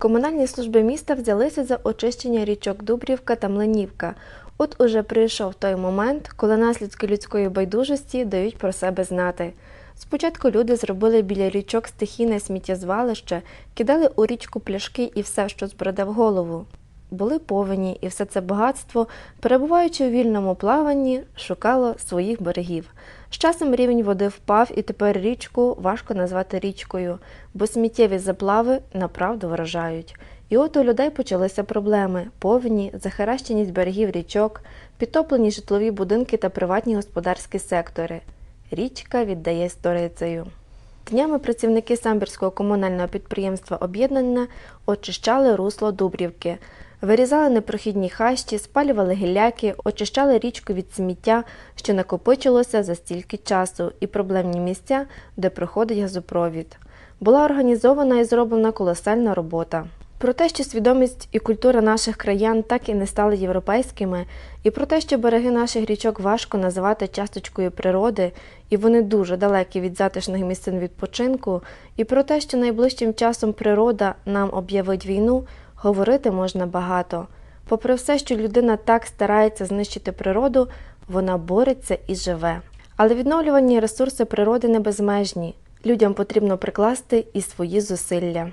Комунальні служби міста взялися за очищення річок Дубрівка та Млинівка. От уже прийшов той момент, коли наслідки людської байдужості дають про себе знати. Спочатку люди зробили біля річок стихійне сміттєзвалище, кидали у річку пляшки і все, що збродав голову. Були повені, і все це багатство, перебуваючи у вільному плаванні, шукало своїх берегів. З часом рівень води впав, і тепер річку важко назвати річкою, бо сміттєві заплави направду вражають. І от у людей почалися проблеми: повені, захаращеність берегів річок, підтоплені житлові будинки та приватні господарські сектори. Річка віддає сторицею. Днями працівники самбірського комунального підприємства Об'єднання очищали русло Дубрівки, вирізали непрохідні хащі, спалювали гілляки, очищали річку від сміття, що накопичилося за стільки часу, і проблемні місця, де проходить газопровід. Була організована і зроблена колосальна робота. Про те, що свідомість і культура наших краян так і не стали європейськими, і про те, що береги наших річок важко називати часточкою природи, і вони дуже далекі від затишних місцин відпочинку, і про те, що найближчим часом природа нам об'явить війну, говорити можна багато. Попри все, що людина так старається знищити природу, вона бореться і живе. Але відновлювані ресурси природи не безмежні. Людям потрібно прикласти і свої зусилля.